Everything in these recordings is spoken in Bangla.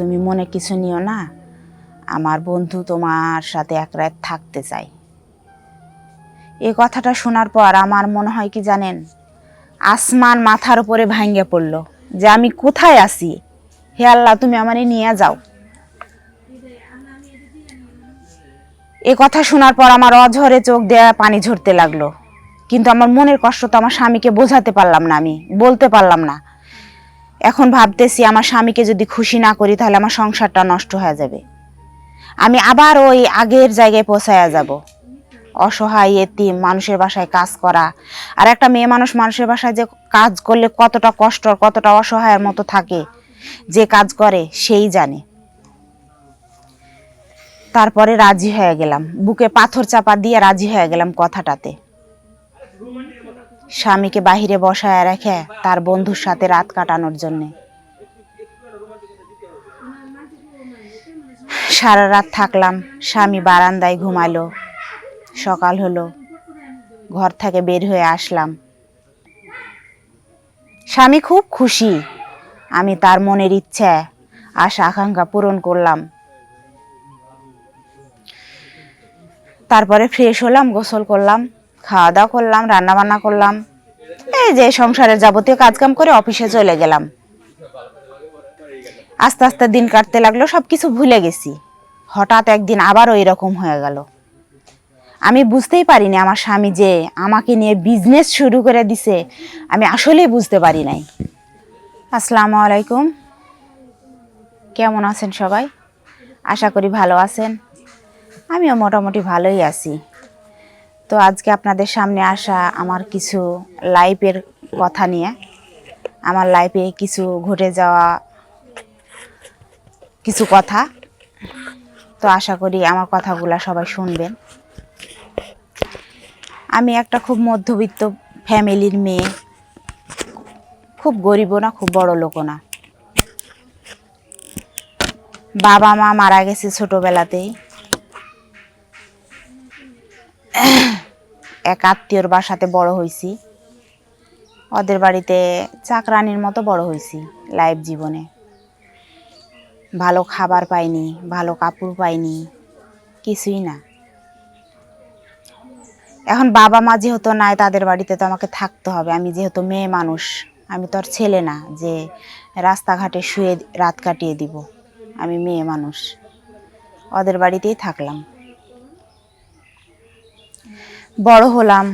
তুমি মনে কিছু নিও না, আমার বন্ধু তোমার সাথে এক রাত থাকতে চাই এই কথাটা শোনার পর আমার মনে হয় কি জানেন, আসমান মাথার উপরে ভাঙ্গে পড়ল যে আমি কোথায় আছি। হে আল্লাহ, তুমি আমারে নিয়ে যাও। এ কথা শোনার পর আমার অঝরে চোখ দেয়া পানি ঝরতে লাগল। কিন্তু আমার মনের কষ্ট তো আমার স্বামীকে বোঝাতে পারলাম না আমি, বলতে পারলাম না। এখন ভাবতেছি আমার স্বামীকে যদি খুশি না করি, তাহলে আমার সংসারটা নষ্ট হয়ে যাবে। আমি আবার ওই আগের জায়গায় পৌঁছায়া যাব। অসহায়, এতিম, মানুষের বাসায় কাজ করা। আর একটা মেয়ে মানুষ মানুষের বাসায় যে কাজ করলে কতটা কষ্ট কতটা অসহায়ের মতো থাকে, যে কাজ করে, সেই জানে। তারপরে রাজি হয়ে গেলাম। বুকে পাথর চাপা দিয়ে রাজি হয়ে গেলাম কথাটাতে। স্বামীকে বাহিরে বসায় রেখে তার বন্ধুর সাথে রাত কাটানোর জন্যে। সারা রাত থাকলাম, স্বামী বারান্দায় ঘুমালো। সকাল হলো, ঘর থেকে বের হয়ে আসলাম। স্বামী খুব খুশি, আমি তার মনের ইচ্ছে, আশা, আকাঙ্ক্ষা পূরণ করলাম। তারপরে ফ্রেশ হলাম, গোসল করলাম। খাওয়া দাওয়া করলাম রান্না বান্না করলাম। এই যে সংসারের যাবতীয় কাজকাম করে অফিসে চলে গেলাম। আস্তে আস্তে দিন কাটতে লাগল সব কিছু ভুলে গেছি। হঠাৎ একদিন আবারও রকম হয়ে গেল। আমি বুঝতেই পারিনি আমার স্বামী যে আমাকে নিয়ে বিজনেস শুরু করে দিছে, আমি আসলেই বুঝতে পারি নাই। আসসালামু আলাইকুম। কেমন আছেন সবাই? আশা করি ভালো আছেন। আমিও মোটামুটি ভালোই আছি। তো আজকে আপনাদের সামনে আসা আমার কিছু লাইফের কথা নিয়ে। আমার লাইফে কিছু ঘটে যাওয়া কিছু কথা। তো আশা করি আমার কথাগুলো সবাই শুনবেন। আমি একটা খুব মধ্যবিত্ত ফ্যামিলির মেয়ে। খুব গরিবও না, খুব বড় লোকও না। বাবা মা মারা গেছে ছোটবেলাতেই। এক আত্মীয়র বাসাতে বড় হয়েছি ওদের বাড়িতে চাকরানির মতো বড় হয়েছি লাইফ জীবনে। ভালো খাবার পাইনি, ভালো কাপড় পাইনি, কিছুই না। এখন বাবা মা যেহেতু নাই, তাদের বাড়িতে তো আমাকে থাকতে হবে। আমি যেহেতু মেয়ে মানুষ, আমি তো আর ছেলে না, যে রাস্তাঘাটে শুয়ে রাত কাটিয়ে দিব। আমি মেয়ে মানুষ। ওদের বাড়িতেই থাকলাম। বড় হলাম।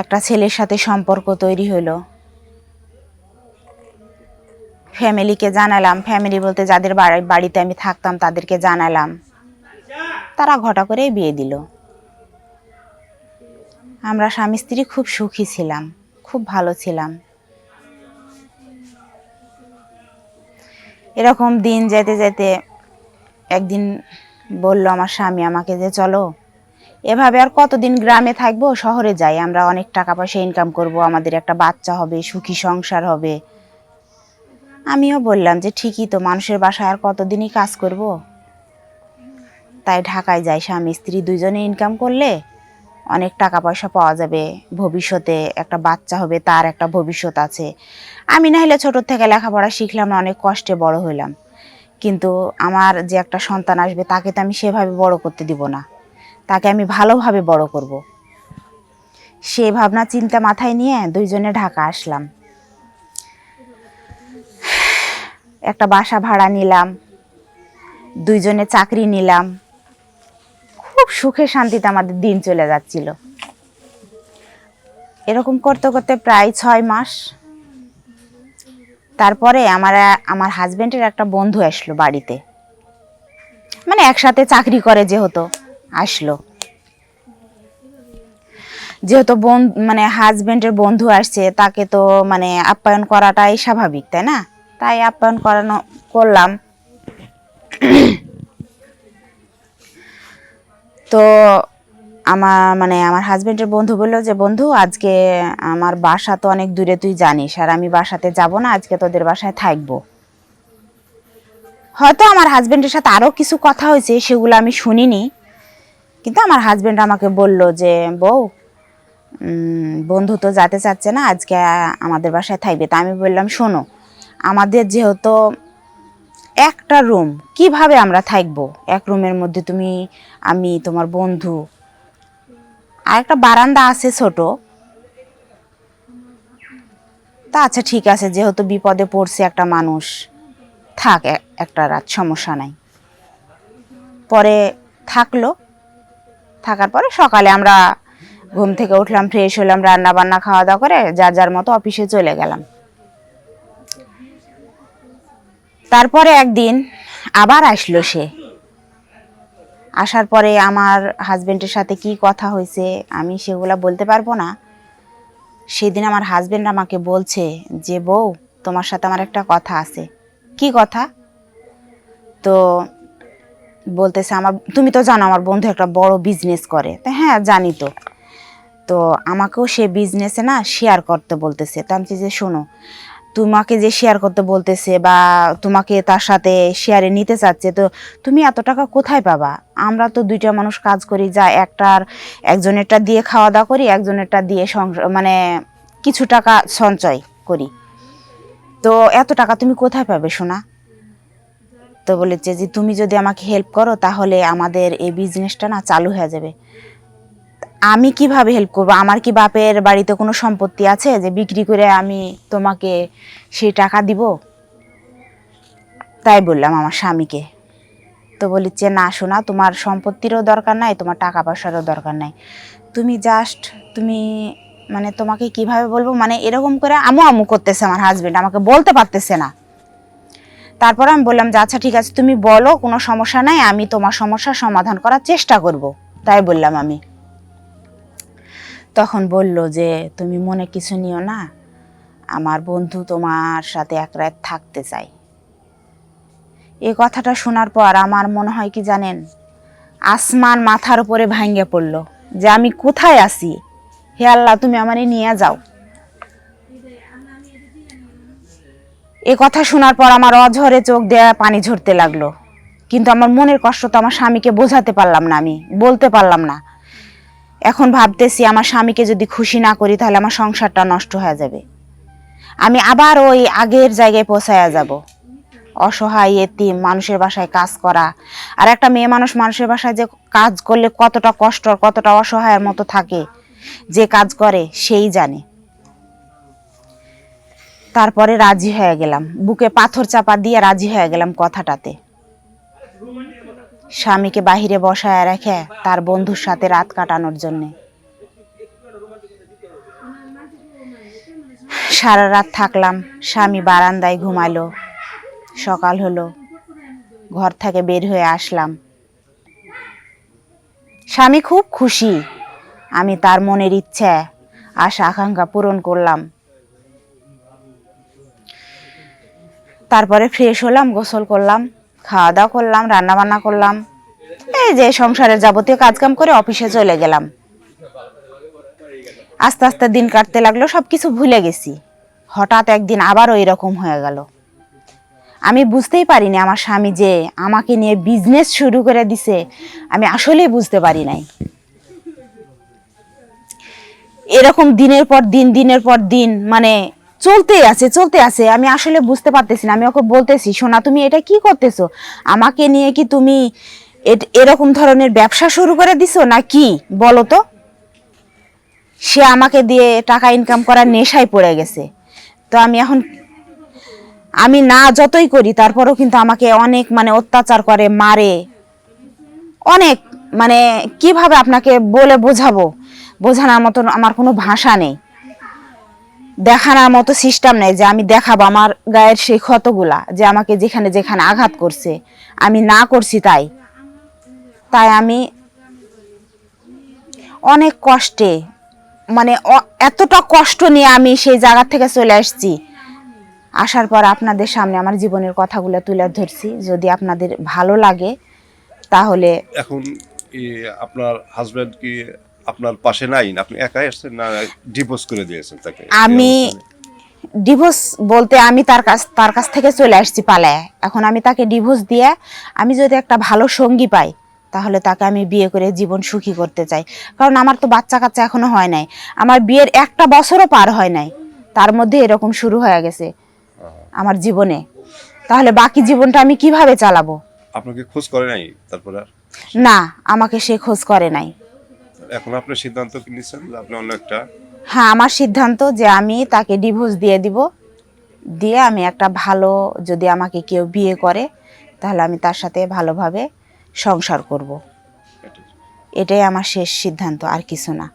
একটা ছেলের সাথে সম্পর্ক তৈরি হলো ফ্যামিলিকে জানালাম। ফ্যামিলি বলতে যাদের বাড়িতে আমি থাকতাম তাদেরকে জানালাম। তারা ঘটা করেই বিয়ে দিল। আমরা স্বামী স্ত্রী খুব সুখী ছিলাম, খুব ভালো ছিলাম। এরকম দিন যেতে যেতে একদিন বলল আমার স্বামী আমাকে যে চলো এভাবে আর কতদিন গ্রামে থাকব, শহরে যাই, আমরা অনেক টাকা পয়সা ইনকাম করব, আমাদের একটা বাচ্চা হবে, সুখী সংসার হবে। আমিও বললাম যে ঠিকই তো, মানুষের বাসায় আর কতদিনই কাজ করব? তাই ঢাকায় যাই, স্বামী, স্ত্রী দুজনে ইনকাম করলে অনেক টাকা পয়সা পাওয়া যাবে। ভবিষ্যতে একটা বাচ্চা হবে, তার একটা ভবিষ্যৎ আছে। আমি না হলে ছোটোর থেকে লেখাপড়া শিখলাম না অনেক কষ্টে বড় হইলাম। কিন্তু আমার যে একটা সন্তান আসবে, তাকে তো আমি সেভাবে বড় করতে দিব না। তাকে আমি ভালোভাবে বড় করব। সে ভাবনা চিন্তা মাথায় নিয়ে দুইজনে ঢাকা আসলাম। একটা বাসা ভাড়া নিলাম, দুইজনে চাকরি নিলাম। খুব সুখে শান্তিতে আমাদের দিন চলে যাচ্ছিল। এরকম করতে করতে প্রায় ছয় মাস। তারপরে আমার আমার হাজব্যান্ডের একটা বন্ধু আসলো বাড়িতে। মানে একসাথে চাকরি করে যেহেতু। আসলো। যেহেতু বোন মানে হাজবেন্ডের বন্ধু আসছে, তাকে তো মানে আপ্যায়ন করাটাই স্বাভাবিক, তাই না? তাই আপ্যায়ন করানো, করলাম। তো আমার মানে আমার হাজবেন্ডের বন্ধু বলল যে, বন্ধু, আজকে আমার বাসা তো অনেক দূরে, তুই জানিস, আর আমি বাসাতে যাব না, আজকে তোদের বাসায় থাকব। হয়তো আমার হাজবেন্ডের সাথে আরও কিছু কথা হয়েছে, সেগুলো আমি শুনিনি। কিন্তু আমার হাজব্যান্ড আমাকে বলল যে, বউ বন্ধু তো যেতে চাচ্ছে না, আজকে আমাদের বাসায় থাকবে। তা আমি বললাম, শোনো, আমাদের যেহেতু একটা রুম কীভাবে আমরা থাকব? এক রুমের মধ্যে তুমি, আমি, তোমার বন্ধু, আর একটা বারান্দা আছে ছোট। তা আচ্ছা ঠিক আছে, যেহেতু বিপদে পড়ছে একটা মানুষ, থাক একটা রাত, সমস্যা নাই। পরে থাকল। থাকার পরে সকালে আমরা ঘুম থেকে উঠলাম ফ্রেশ হলাম রান্না বান্না খাওয়া দাওয়া করে যার যার মতো অফিসে চলে গেলাম। তারপরে একদিন আবার আসলো সে। আসার পরে আমার হাজবেন্ডের সাথে কি কথা হয়েছে আমি সেগুলা বলতে পারব না। সেদিন আমার হাজবেন্ড আমাকে বলছে যে, বউ, তোমার সাথে আমার একটা কথা আছে। কি কথা? তো বলতেছে আমার, তুমি তো জানো আমার বন্ধু একটা বড় বিজনেস করে। তা হ্যাঁ জানি তো। তো আমাকেও সে বিজনেসে না শেয়ার করতে বলতেছে। তো আমি যে শোনো, তোমাকে যে শেয়ার করতে বলতেছে বা তোমাকে তার সাথে শেয়ারে নিতে চাচ্ছে, তো তুমি এত টাকা কোথায় পাবা? আমরা তো দুইটা মানুষ কাজ করি, যা একটার, একজনেরটা দিয়ে খাওয়া দাওয়া করি, একজনেরটা দিয়ে মানে কিছু টাকা সঞ্চয় করি। তো এত টাকা তুমি কোথায় পাবে শোনা তো বলেছে যে, তুমি যদি আমাকে হেল্প করো, তাহলে আমাদের এই বিজনেসটা না চালু হয়ে যাবে। আমি কীভাবে হেল্প করব? আমার কি বাপের বাড়িতে কোনো সম্পত্তি আছে যে বিক্রি করে আমি তোমাকে সেই টাকা দিব? তাই বললাম আমার স্বামীকে। তো বলিচ্ছে না শোনা তোমার সম্পত্তিরও দরকার নাই, তোমার টাকা পয়সারও দরকার নাই। তুমি জাস্ট তুমি মানে তোমাকে কীভাবে বলব? মানে এরকম করে আমু আমু করতেছে আমার হাজবেন্ড আমাকে বলতে পারতেছে না। তারপর আমি বললাম যে আচ্ছা ঠিক আছে, তুমি বলো, কোনো সমস্যা নাই, আমি তোমার সমস্যার সমাধান করার চেষ্টা করব। তাই বললাম আমি। তখন বলল যে, তুমি মনে কিছু নিও না, আমার বন্ধু তোমার সাথে এক রাত থাকতে চাই এ কথাটা শোনার পর আমার মনে হয় কি জানেন, আসমান মাথার উপরে ভাঙ্গে পড়ল যে, আমি কোথায় আছি? হে আল্লাহ, তুমি আমারে নিয়ে যাও। এ কথা শোনার পর আমার অঝরে চোখ দেয়া পানি ঝরতে লাগল। কিন্তু আমার মনের কষ্ট তো আমার স্বামীকে বোঝাতে পারলাম না আমি, বলতে পারলাম না। এখন ভাবতেছি আমার স্বামীকে যদি খুশি না করি তাহলে আমার সংসারটা নষ্ট হয়ে যাবে। আমি আবার ওই আগের জায়গায় পৌঁছায়া যাব। অসহায়, এতিম, মানুষের বাসায় কাজ করা। আর একটা মেয়ে মানুষ মানুষের বাসায় যে কাজ করলে কতটা কষ্ট কতটা অসহায়ের মতো থাকে, যে কাজ করে, সেই জানে। তারপরে রাজি হয়ে গেলাম। বুকে পাথর চাপা দিয়ে রাজি হয়ে গেলাম কথাটাতে। স্বামীকে বাহিরে বসায় রেখে তার বন্ধুর সাথে রাত কাটানোর জন্যে। সারা রাত থাকলাম, স্বামী বারান্দায় ঘুমালো। সকাল হলো, ঘর থেকে বের হয়ে আসলাম। স্বামী খুব খুশি, আমি তার মনের ইচ্ছে, আশা, আকাঙ্ক্ষা পূরণ করলাম। তারপরে ফ্রেশ হলাম, গোসল করলাম খাওয়া দাওয়া করলাম রান্না বান্না করলাম। এই যে সংসারের যাবতীয় কাজকাম করে অফিসে চলে গেলাম। আস্তে আস্তে দিন কাটতে লাগল সব কিছু ভুলে গেছি। হঠাৎ একদিন আবারও এরকম হয়ে গেল। আমি বুঝতেই পারিনি আমার স্বামী যে আমাকে নিয়ে বিজনেস শুরু করে দিছে, আমি আসলেই বুঝতে পারি নাই। এরকম দিনের পর দিন, দিনের পর দিন মানে চলতেই আছে চলতে আছে। আমি আসলে বুঝতে পারতেছি না, আমি ওকে বলতেছি, সোনা, তুমি এটা কি করতেছো? আমাকে নিয়ে কি তুমি এরকম ধরনের ব্যবসা শুরু করে দিছো না কি বলো তো। সে আমাকে দিয়ে টাকা ইনকাম করার নেশায় পড়ে গেছে। তো আমি এখন, আমি না যতই করি, তারপরেও কিন্তু আমাকে অনেক মানে অত্যাচার করে, মারে। অনেক মানে কীভাবে আপনাকে বলে বোঝাবো? বোঝানোর মতন আমার কোনো ভাষা নেই। দেখানোর মতো সিস্টেম নেই যে আমি দেখাবো আমার গায়ের সেই ক্ষতগুলা, যে আমাকে যেখানে যেখানে আঘাত করছে। আমি না করছি তাই। তাই আমি অনেক কষ্টে মানে এতটা কষ্ট নিয়ে আমি সেই জায়গা থেকে চলে আসছি। আসার পর আপনাদের সামনে আমার জীবনের কথাগুলো তুলে ধরছি। যদি আপনাদের ভালো লাগে, তাহলে এখন আপনার হাজবেন্ড কি আপনার পাশে নাই আপনি একাই আসছেন না ডিভোর্স করে দিয়েছেন তাকে? আমি ডিভোর্স বলতে আমি তার কাছ তার কাছ থেকে চলে আসছি পালায় এখন আমি তাকে ডিভোর্স দিয়ে আমি যদি একটা ভালো সঙ্গী পাই তাহলে তাকে আমি বিয়ে করে জীবন সুখী করতে চাই। কারণ আমার তো বাচ্চা কাচ্চা এখনও হয় নাই। আমার বিয়ের একটা বছরও পার হয় নাই। তার মধ্যে এরকম শুরু হয়ে গেছে আমার জীবনে। তাহলে বাকি জীবনটা আমি কীভাবে চালাবো? আপনাকে খোঁজ করে নাই তারপর না আমাকে সে খোঁজ করে নাই। এখন আপনার সিদ্ধান্ত কি নিছেন? আপনি অন্য একটা? হ্যাঁ আমার সিদ্ধান্ত যে আমি তাকে ডিভোর্স দিয়ে দিব। দিয়ে আমি একটা ভালো যদি আমাকে কেউ বিয়ে করে তাহলে আমি তার সাথে ভালোভাবে সংসার করব। এটাই আমার শেষ সিদ্ধান্ত আর কিছু না।